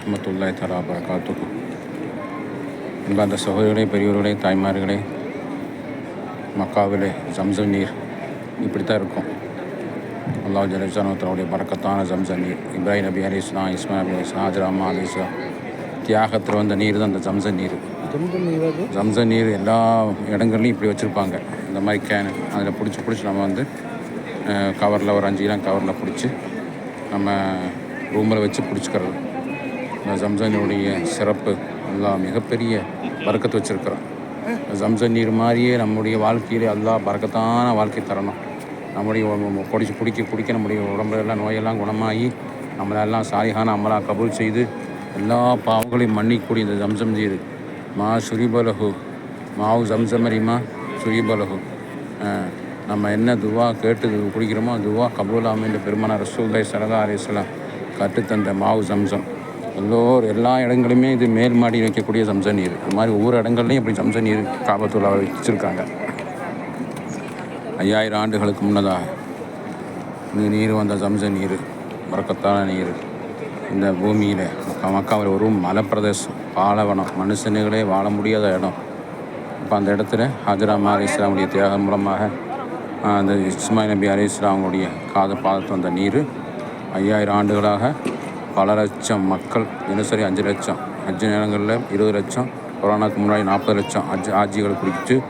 வரமத்துல்லாய் தலா வரகாத்துக்கு அன்பார்ந்த சகோதரர்களே பெரியவர்களே தாய்மார்களே மக்காவிலே ஜம்சம் நீர் இப்படி தான் இருக்கும். அல்லாஹ் ஜலிசானத்தனுடைய பறக்கத்தான ஜம்சம் நீர். இப்ராஹிம் நபி அலி இஸ்லாம் இஸ்மாயில் நபி இஸ்லாம் ஹாஜராமா அலி இஸ்லாம் தியாகத்தில் வந்த நீர் தான் அந்த ஜம்சம் நீர். ஜம்சம் நீர் எல்லா இடங்கள்லையும் இப்படி வச்சுருப்பாங்க. இந்த மாதிரி கேனு அதில் பிடிச்சி பிடிச்சி நம்ம வந்து கவரில் ஒரு அஞ்சு கிலோ கவரில் பிடிச்சி நம்ம ரூமில் வச்சு பிடிச்சிக்கிறது. இந்த ஜம்சனுடைய சிறப்பு. எல்லாம் மிகப்பெரிய பறக்கத்து வச்சுருக்கிறான். ஜம்சன் நீர் மாதிரியே நம்முடைய வாழ்க்கையிலே எல்லா பறக்கத்தான வாழ்க்கை தரணும். நம்முடைய குடிச்சு குடிக்க குடிக்க நம்முடைய உடம்புல எல்லாம் நோயெல்லாம் குணமாகி நம்மளெல்லாம் சாலிகான அமலா கபூல் செய்து எல்லா பாவங்களையும் மன்னிக்கக்கூடிய இந்த ஜம்சம் நீர். மா சுரிபலகு மாவு ஜம்சமரிமா சுரிபலகு நம்ம என்ன துவா கேட்டு குடிக்கிறோமோ துவா கபூலாமின்ற பெருமான ரசூல்லை சரதா அலிஸ்லாம் கற்றுத்தந்த மாவு ஜம்சம் எல்லோர் எல்லா இடங்களுமே இது மேல் மாடி வைக்கக்கூடிய ஜம்சம் நீர். இது மாதிரி ஒவ்வொரு இடங்கள்லையும் இப்படி ஜம்சம் நீர் காபத்துலா வச்சுருக்காங்க. ஐயாயிரம் ஆண்டுகளுக்கு முன்னதாக இந்த நீர் வந்த சம்ச நீர் வரக்கத்தான நீர். இந்த பூமியில் மக்காவில் ஒரு மலைப்பிரதேசம் பாலவனம் மனுஷனுகளே வாழ முடியாத இடம். இப்போ அந்த இடத்துல ஹஜரா அலி இஸ்லாமுடைய தியாகம் மூலமாக அந்த இஸ்மாயில் நபி அலி இஸ்லாமுடைய காத பாதத்து வந்த நீர் ஐயாயிரம் ஆண்டுகளாக பல லட்சம் மக்கள் தினசரி அஞ்சு லட்சம். அஞ்சு நேரங்களில் இருபது லட்சம் கொரோனாக்கு முன்னாடி நாற்பது லட்சம் அஜ் ஆஜிகளை குடிச்சு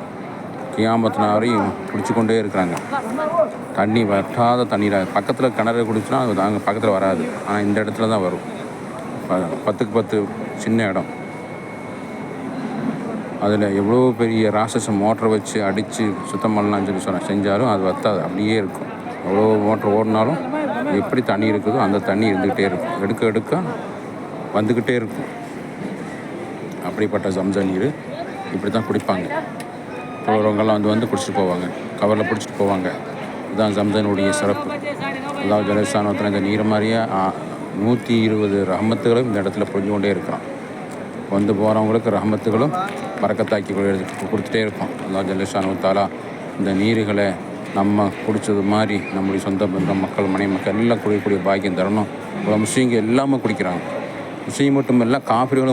கியாமத்து வரையும் குடிச்சு கொண்டே இருக்கிறாங்க. தண்ணி வற்றாத தண்ணீராக பக்கத்தில் கிணறு குடிச்சுனா அது அங்கே பக்கத்தில் வராது. ஆனால் இந்த இடத்துல தான் வரும். ப- பத்துக்கு பத்து சின்ன இடம். அதில் எவ்வளோ பெரிய ராட்சசம் மோட்டரை வச்சு அடித்து சுத்தம் பண்ணலாம்னு சொல்லி சொன்ன செஞ்சாலும் அது வத்தாது. அப்படியே இருக்கும். எவ்வளோ மோட்டர் ஓடினாலும் எப்படி தண்ணி இருக்குதோ அந்த தண்ணி இருந்துக்கிட்டே இருக்கும். எடுக்க எடுக்க வந்துக்கிட்டே இருக்கும். அப்படிப்பட்ட ஜம்ச நீர் இப்படி தான் குடிப்பாங்க. போகிறவங்கெல்லாம் வந்து வந்து குடிச்சிட்டு போவாங்க. கவரில் பிடிச்சிட்டு போவாங்க. இதுதான் ஜம்சனுடைய சிறப்பு. அல்லாஹ் ஜலசானத்தில் இந்த நீர் மாதிரியே நூற்றி இருபது ரஹமத்துகளும் இந்த இடத்துல புரிஞ்சு கொண்டே இருக்கிறான். வந்து போகிறவங்களுக்கு ரஹமத்துகளும் பறக்கத்தாக்கி கொடுத்துட்டே இருக்கும் அல்லாஹ் ஜல்லஷானு தாலா இந்த நீர்களை நம்ம குடித்தது மாதிரி நம்முடைய சொந்த பந்தம் மக்கள் மனை மக்கள் எல்லாம் குடிக்கக்கூடிய பாக்கியம் தரணும். இவ்வளோ முஸ்லீம்க எல்லாமே குடிக்கிறாங்க. முஸ்லீம் மட்டும் இல்லை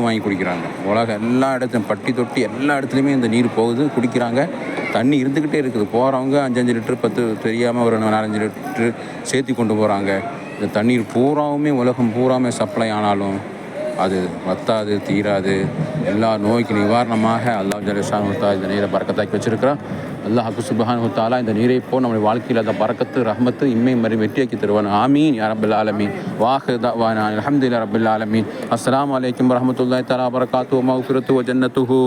வாங்கி குடிக்கிறாங்க. உலக எல்லா இடத்துலையும் பட்டி தொட்டி எல்லா இடத்துலையுமே இந்த நீர் போகுது குடிக்கிறாங்க. தண்ணி இருந்துக்கிட்டே இருக்குது. போகிறவங்க அஞ்சஞ்சு லிட்டரு பத்து தெரியாமல் ஒரு நாலஞ்சு லிட்டரு சேர்த்தி கொண்டு போகிறாங்க இந்த தண்ணீர் பூராவுமே உலகம் பூராமே சப்ளை ஆனாலும் அது வத்தாது தீராது. எல்லா நோய்க்கு நிவாரணமாக அல்லாஹ் ஜலஷான் ஹுத்தா இந்த நீரை பறக்கத்தாக்கி வச்சிருக்கிறான். அல்லாஹ் சுபஹான் ஹுத்தாலா இந்த நீரை போ நம்முடைய வாழ்க்கையில் அந்த பறக்கத்து ரஹமத்து இம்மை மறி வெற்றியாக்கி தருவான். ஆமீன். யா ரப்பல் ஆலமீன். வாஹு தவானா அல்ஹம்துலில்லாஹி ரப்பில் ஆலமீன். அஸ்லாம் வலைக்கம் வரஹ்மத்துல்லாஹி தஆலா வபரகாத்துஹு மக்ஃபிரத்து ஜன்னத்துஹு.